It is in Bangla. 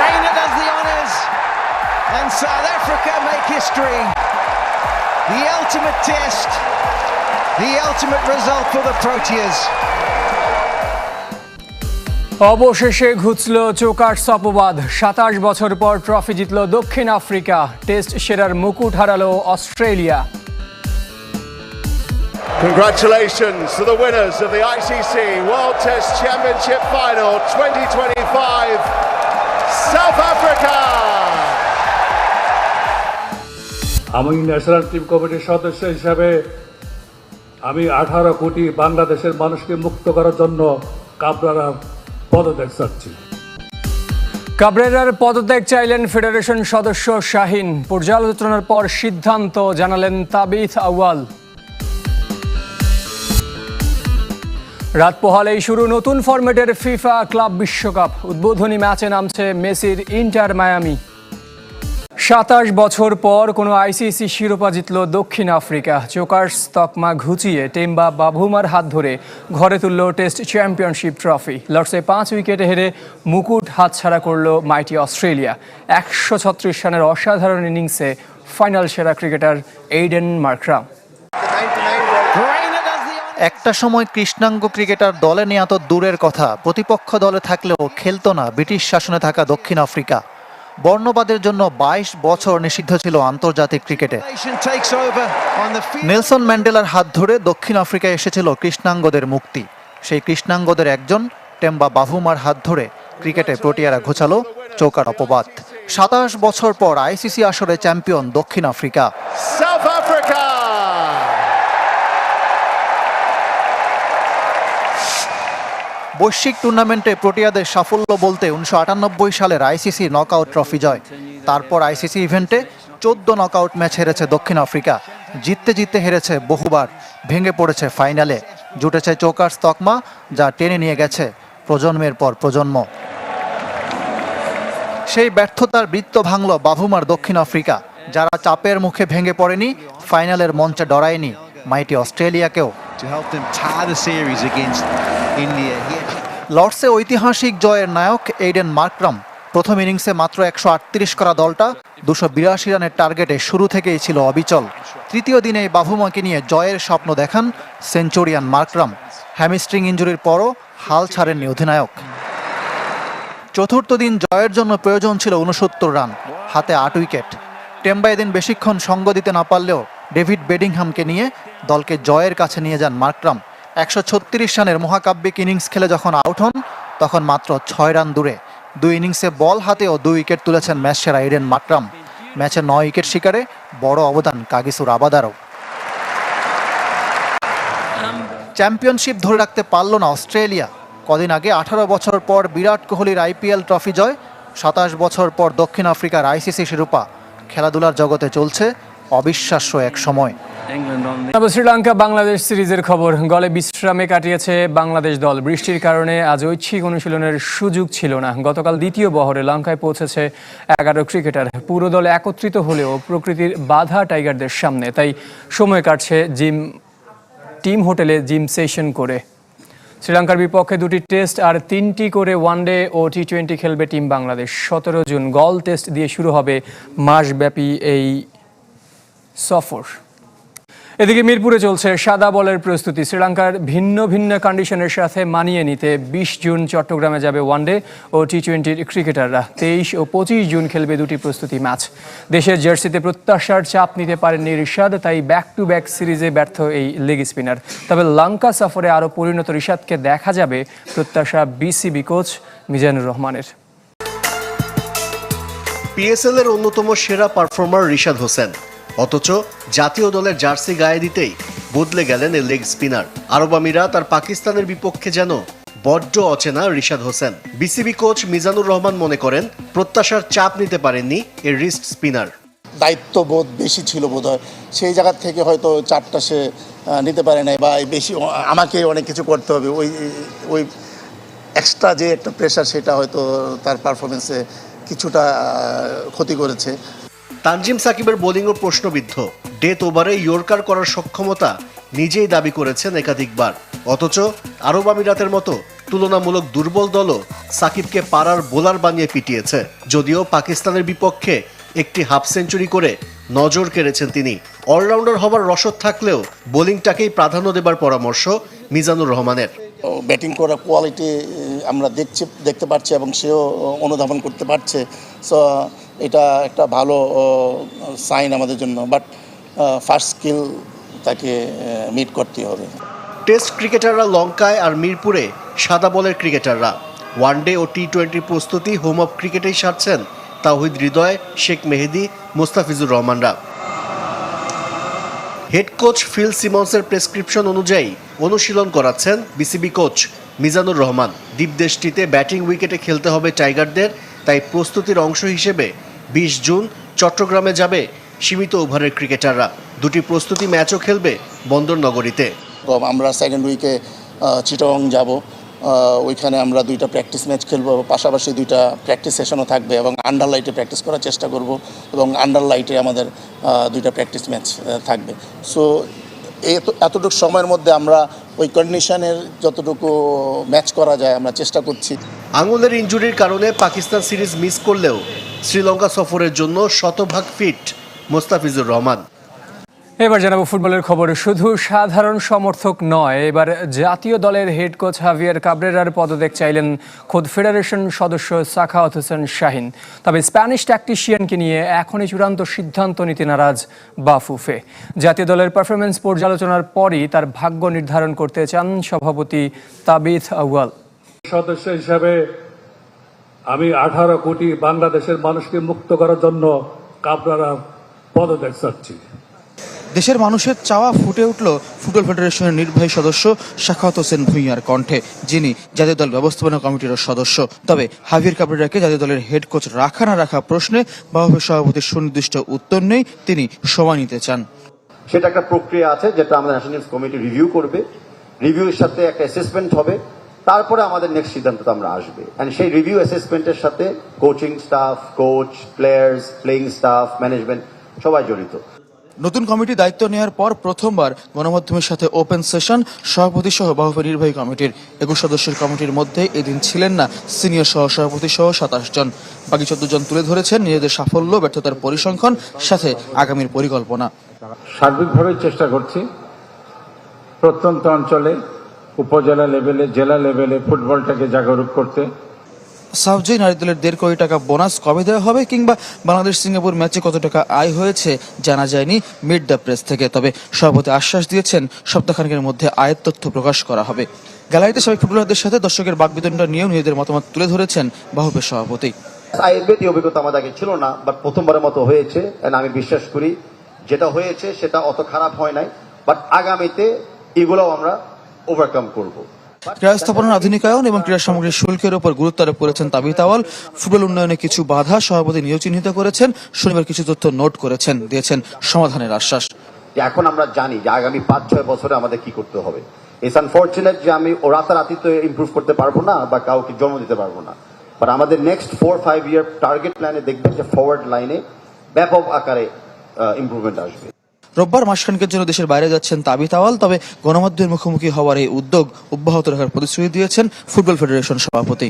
Reina does the honours, and South Africa make history. The ultimate test, the ultimate result for the Proteas. অবশেষে ঘুচল চোকার্স অপবাদ সাতাশ বছর পর ট্রফি জিতল দক্ষিণ আফ্রিকা টেস্ট সেরার মুকুট হারালো Australia Congratulations to the winners of the ICC World Test Championship Final 2025, South Africa! আমি ন্যাশনাল টিম কমিটির সদস্য হিসাবে আমি আঠারো কোটি বাংলাদেশের মানুষকে মুক্ত করার জন্য কাবরার পদত্যাগ চাচ্ছি। কাবরেরার পদত্যাগ চাইলেন ফেডারেশন সদস্য শাহিন। পর্যালোচনার পর সিদ্ধান্ত জানালেন তাবিথ আউয়াল। রাত পোহালেই শুরু নতুন ফরম্যাটের ফিফা ক্লাব বিশ্বকাপ। উদ্বোধনী ম্যাচে নামছে মেসির ইন্টার মায়ামি। সাতাশ বছর পর কোনো আইসিসি শিরোপা জিতল দক্ষিণ আফ্রিকা। চোকার্স তকমা ঘুচিয়ে টেম্বা বাভুমার হাত ধরে ঘরে তুলল টেস্ট চ্যাম্পিয়নশিপ ট্রফি। লর্ডসে পাঁচ উইকেটে হেরে মুকুট হাতছাড়া করল মাইটি অস্ট্রেলিয়া। একশো ছত্রিশ রানের অসাধারণ ইনিংসে ফাইনাল সেরা ক্রিকেটার এইডেন মার্করাম। একটা সময় কৃষ্ণাঙ্গ ক্রিকেটার দলে নেওয়া তো দূরের কথা। প্রতিপক্ষ দলে থাকলেও খেলতো না ব্রিটিশ শাসনে থাকা দক্ষিণ আফ্রিকা। বর্ণবাদের জন্য ২২ বছর নিষিদ্ধ ছিল আন্তর্জাতিক ক্রিকেটে. নেলসন ম্যান্ডেলার হাত ধরে দক্ষিণ আফ্রিকায় এসেছিল কৃষ্ণাঙ্গদের মুক্তি। সেই কৃষ্ণাঙ্গদের একজন টেম্বা বাভুমার হাত ধরে ক্রিকেটে প্রোটিয়ারা ঘোচালো চৌকার অপবাদ। সাতাশ বছর পর আইসিসি আসরে চ্যাম্পিয়ন দক্ষিণ আফ্রিকা। বৈশ্বিক টুর্নামেন্টে প্রোটিয়াদের সাফল্য বলতে উনিশশো আটানব্বই সালের আইসিসি নকআউট ট্রফি জয়। তারপর আইসিসি ইভেন্টে চোদ্দ নকআউট ম্যাচ হেরেছে দক্ষিণ আফ্রিকা। জিততে জিততে হেরেছে বহুবার, ভেঙে পড়েছে ফাইনালে। জুটেছে চোকার্স তকমা যা টেনে নিয়ে গেছে প্রজন্মের পর প্রজন্ম। সেই ব্যর্থতার বৃত্ত ভাঙল বাভুমার দক্ষিণ আফ্রিকা, যারা চাপের মুখে ভেঙে পড়েনি, ফাইনালের মঞ্চে ডরায়নি। মাইটি অস্ট্রেলিয়াকেও। লর্ডসে ঐতিহাসিক জয়ের নায়ক এইডেন মার্করাম প্রথম ইনিংসে মাত্র একশো আটত্রিশ করা দলটা দুশো বিরাশি রানের টার্গেটে শুরু থেকেই ছিল অবিচল। তৃতীয় দিনে বাভুমাকে নিয়ে জয়ের স্বপ্ন দেখান সেঞ্চুরিয়ান মার্করাম। হ্যামিস্ট্রিং ইঞ্জুরির পরও হাল ছাড়েননি অধিনায়ক। চতুর্থ দিন জয়ের জন্য প্রয়োজন ছিল উনসত্তর রান, হাতে আট উইকেট। টেম্বা এদিন বেশিক্ষণ সঙ্গ দিতে না পারলেও ডেভিড বেডিংহামকে নিয়ে দলকে জয়ের কাছে নিয়ে যান মার্করাম। একশো ছত্রিশ রানের মহাকাব্যিক ইনিংস খেলে যখন আউট হন, তখন মাত্র ছয় রান দূরে। দুই ইনিংসে বল হাতেও দুই উইকেট তুলেছেন ম্যাচ সেরা ইডেন মার্করাম ম্যাচে নয় উইকেট শিকারে বড় অবদান কাগিসুর আবাদারও। চ্যাম্পিয়নশিপ ধরে রাখতে পারল না অস্ট্রেলিয়া। কদিন আগে আঠারো বছর পর বিরাট কোহলির আইপিএল ট্রফি জয়, সাতাশ বছর পর দক্ষিণ আফ্রিকার আইসিসি শিরোপা। খেলাধুলার জগতে চলছে অবিশ্বাস্য এক সময়। শ্রীলঙ্কা, বাংলাদেশ সিরিজের খবর। গলে বিশ্রামে কাটিয়েছে বাংলাদেশ দল। বৃষ্টির কারণে আজ ঐচ্ছিক অনুশীলনের সুযোগ ছিল না। গতকাল দ্বিতীয় বহরে লঙ্কায় পৌঁছেছে এগারো ক্রিকেটার। পুরো দল একত্রিত হলেও প্রকৃতির বাধা টাইগারদের সামনে। তাই সময় কাটছে জিম টিম হোটেলে জিম সেশন করে। শ্রীলঙ্কার বিপক্ষে দুটি টেস্ট আর তিনটি করে ওয়ানডে ও টি টোয়েন্টি খেলবে টিম বাংলাদেশ। সতেরো জুন গল টেস্ট দিয়ে শুরু হবে মাসব্যাপী এই সফর। এদিকে মিরপুরে চলছে সাদা বলের প্রস্তুতি। শ্রীলঙ্কার ভিন্ন ভিন্ন কন্ডিশনের সাথে মানিয়ে নিতে বিশ জুন চট্টগ্রামে যাবে ওয়ানডে ও টি টোয়েন্টির ক্রিকেটাররা তেইশ ও পঁচিশ জুন খেলবে দুটি প্রস্তুতি ম্যাচ দেশের জার্সিতে প্রত্যাশার চাপ নিতে পারেননি রিশাদ, তাই ব্যাক টু ব্যাক সিরিজে ব্যর্থ এই লেগ স্পিনার তবে লঙ্কা সফরে আরও পরিণত রিশাদকে দেখা যাবে প্রত্যাশা বিসিবি কোচ মিজানুর রহমানের। পিএসএল এর অন্যতম সেরা পারফর্মার রিশাদ হোসেন। অথচ জাতীয় দলের জার্সি গায়ে দিতেই বদলে গেলেন এ লেগ স্পিনার। আরব আমিরাত আর পাকিস্তানের বিপক্ষে যেন বড্ড অচেনা রিশাদ হোসেন। বিসিবি কোচ মিজানুর রহমান মনে করেন, প্রত্যাশার চাপ নিতে পারেননি এ রিস্ট স্পিনার। দায়িত্ববোধ বেশি ছিল বোধ হয় সেই জায়গার থেকে হয়তো চারটা সে নিতে পারে নাই বা বেশি আমাকে অনেক কিছু করতে হবে। ওই ওই এক্সট্রা যে একটা প্রেশার সেটা হয়তো তার পারফরমেন্সে কিছুটা ক্ষতি করেছে। তানজিম সাকিবের বোলিংও প্রশ্নবিদ্ধ। ডেথ ওভারে ইয়র্কার করার সক্ষমতা নিজেই দাবি করেছেন একাধিকবার। অথচ আরব আমিরাতের মতো তুলনামূলক দুর্বল দলও সাকিবকে পাড়ার বোলার বানিয়ে পিটিয়েছে। যদিও পাকিস্তানের বিপক্ষে একটি হাফ সেঞ্চুরি করে নজর কেড়েছেন তিনি। অলরাউন্ডার হবার রসদ থাকলেও বোলিংটাকেই প্রাধান্য দেবার পরামর্শ মিজানুর রহমানের। ব্যাটিং করার কোয়ালিটি আমরা দেখছি, দেখতে পাচ্ছি এবং সেও অনুধাবন করতে পারছে। সো এটা একটা ভালো সাইন আমাদের জন্য বাট ফার্স্ট স্কিল তাকে মিট করতে হবে। টেস্ট ক্রিকেটাররা লঙ্কায় আর মিরপুরে সাদা বলের ক্রিকেটাররা। ওয়ানডে ও টি টোয়েন্টি প্রস্তুতি হোম অফ ক্রিকেটেই সারছেন তাওহিদ হৃদয়, শেখ মেহেদি, মোস্তাফিজুর রহমানরা। হেড কোচ ফিল সিমন্সের প্রেসক্রিপশন অনুযায়ী অনুশীলন করাচ্ছেন বিসিবি কোচ মিজানুর রহমান। দ্বীপদেশটিতে ব্যাটিং উইকেটে খেলতে হবে টাইগারদের, তাই প্রস্তুতির অংশ হিসেবে বিশ জুন চট্টগ্রামে যাবে সীমিত ওভারের ক্রিকেটাররা। দুটি প্রস্তুতি ম্যাচও খেলবে বন্দর নগরীতে আমরা সেকেন্ড উইকে চিটং যাব। ওইখানে আমরা দুইটা প্র্যাকটিস ম্যাচ খেলব পাশাপাশি দুইটা প্র্যাকটিস সেশনও থাকবে এবং আন্ডার লাইটে প্র্যাকটিস করার চেষ্টা করব এবং আন্ডার লাইটে আমাদের দুইটা প্র্যাকটিস ম্যাচ থাকবে। সো এতটুকু সময়ের মধ্যে আমরা ওই কন্ডিশনের যতটুকু ম্যাচ করা যায় আমরা চেষ্টা করছি। আঙুলের ইনজুরির কারণে পাকিস্তান সিরিজ মিস করলেও শ্রীলঙ্কা সফরের জন্য শতভাগ ফিট মোস্তাফিজুর রহমান। এবার জানাব ফুটবলের খবর। শুধু সাধারণ সমর্থক নয় এবার জাতীয় দলের হেড কোচ হাভিয়ার কাবরেরার পদত্যাগ চাইলেন খোদ ফেডারেশন সদস্য সাখাওয়াত হোসেন শাহিন। তবে স্প্যানিশ ট্যাকটিশিয়ানকে নিয়ে এখনই চূড়ান্ত সিদ্ধান্ত নিতে নারাজ বাফুফে। জাতীয় দলের পারফরমেন্স পর্যালোচনার পরই তার ভাগ্য নির্ধারণ করতে চান সভাপতি তাবিথ আউয়াল। সদস্য হিসাবে আমি আঠারো কোটি বাংলাদেশের মানুষকে মুক্ত করার জন্য কাবরারা পদত্যাগ চাচ্ছি। দেশের মানুষের চাওয়া ফুটে উঠল ফুটবল ফেডারেশনের নির্বাহী সদস্য শাখাওয়াত হোসেন ভুঁইয়ার কণ্ঠে যিনি জাতীয় দল ব্যবস্থাপনা কমিটিরও সদস্য। তবে হাভির কাবরেরাকে জাতীয় দলের হেড কোচ রাখা না রাখা প্রশ্নে বাহবের সভাপতির সুনির্দিষ্ট উত্তর নেই তিনি সময় নিতে চান। সেটা একটা প্রক্রিয়া আছে যেটা আমাদের ন্যাশনাল কমিটি রিভিউ করবে। রিভিউর সাথে একটা অ্যাসেসমেন্ট হবে। তারপরে আমাদের নেক্সট সিদ্ধান্তটা আমরা আসবে। অ্যান্ড সেই রিভিউ অ্যাসেসমেন্টের সাথে coaching staff coach players playing staff management সবাই জড়িত। নতুন কমিটি দায়িত্ব নেওয়ার পর প্রথমবার গণমাধ্যমের সাথে ওপেন সেশন সভাপতি সহ বাহুফের নির্বাহী কমিটির একুশ সদস্যের কমিটির মধ্যে এদিন ছিলেন না সিনিয়র সহ সভাপতি সহ সাতাশ জন। বাকি চোদ্দ জন তুলে ধরেছেন নিজেদের সাফল্য ব্যর্থতার পরিসংখ্যান সাথে আগামীর পরিকল্পনা। সার্বিকভাবে চেষ্টা করছি। প্রত্যন্ত অঞ্চলে উপজেলা লেভেলে জেলা লেভেলে ফুটবলটাকে জাগরুক করতে। সাউজি নারী দলের দেড় কোটি টাকা বোনাস কবে দেওয়া হবে কিংবা বাংলাদেশ সিঙ্গাপুর ম্যাচে কত টাকা আয় হয়েছে জানা যায়নি মিড দ্য প্রেস থেকে তবে সভাপতি আশ্বাস দিয়েছেন সপ্তাহখানেকের মধ্যে আয়ের তথ্য প্রকাশ করা হবে। গ্যালারিতে সবাই ফুটবলারদের সাথে দর্শকের বাকবিতণ্ডা নিয়েও নিজেদের মতামত তুলে ধরেছেন বাহুবের সভাপতি। আইএফএ এই অভিজ্ঞতা আমাদের আগে ছিল না বাট প্রথমবারের মতো হয়েছে আমি বিশ্বাস করি যেটা হয়েছে সেটা অত খারাপ হয় নাই বাট আগামীতে এগুলোও আমরা ওভারকাম করব। ক্রীড়া স্থাপনার আধুনিকায়ন এবং ক্রীড়া সামগ্রীর শুল্কের উপর গুরুত্ব আরোপ করেছেন তাবিত আওয়াল ফুটবল উন্নয়নে কিছু বাধা সভাপতি নিয়েও চিহ্নিত করেছেন। শনিবার কিছু তথ্য নোট করেছেন দিয়েছেন সমাধানের আশ্বাস। এখন আমরা জানি যে আগামী পাঁচ ছয় বছরে আমাদের কি করতে হবে। ইটস আনফর্চুনেট যে আমি ও রাতারাতি তো ইমপ্রুভ করতে পারব না বা কাউকে জন্ম দিতে পারব না। বাট আমাদের next four five year target প্ল্যানে দেখবেন যে ফরওয়ার্ড লাইনে ব্যাপক আকারে ইমপ্রুভমেন্ট আসবে। রোববার মাসখানকের জন্য দেশের বাইরে যাচ্ছেন তাবি তাওয়াল তবে গণমাধ্যমের মুখোমুখি হওয়ার এই উদ্যোগ অব্যাহত রাখার প্রতিশ্রুতি দিয়েছেন ফুটবল ফেডারেশন সভাপতি।